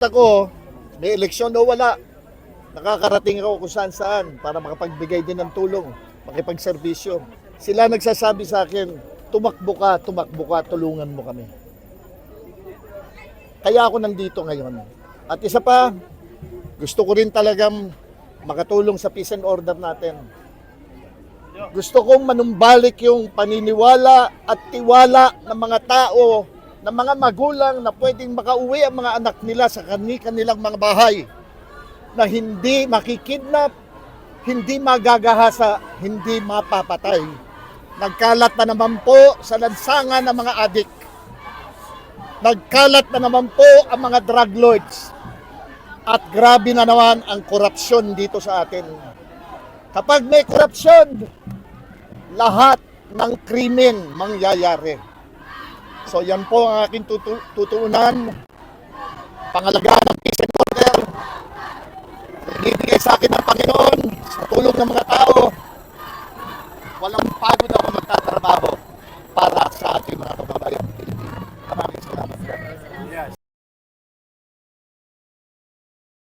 ako, may eleksyon o wala, nakakarating ako kung saan saan para makapagbigay din ng tulong, makipagserbisyo. Sila nagsasabi sa akin, tumakbo ka, tumakbo ka, tulungan mo kami. Kaya ako nandito ngayon. At isa pa, gusto ko rin talagang makatulong sa peace and order natin. Gusto kong manumbalik yung paniniwala at tiwala ng mga tao, ng mga magulang na pwedeng makauwi ang mga anak nila sa kanilang mga bahay na hindi makikidnap, hindi magagahasa, hindi mapapatay. Nagkalat na naman po sa lansangan ng mga adik. Nagkalat na naman po ang mga drug lords. At grabe na naman ang korupsyon dito sa atin. Kapag may korupsyon, lahat ng krimen mangyayari. So yan po ang aking tutu- tutuunan. Pangalagaan ng peace and order. Ibigay sa akin ng Panginoon sa tulong ng mga tao. Walang pagod ako magtatrabaho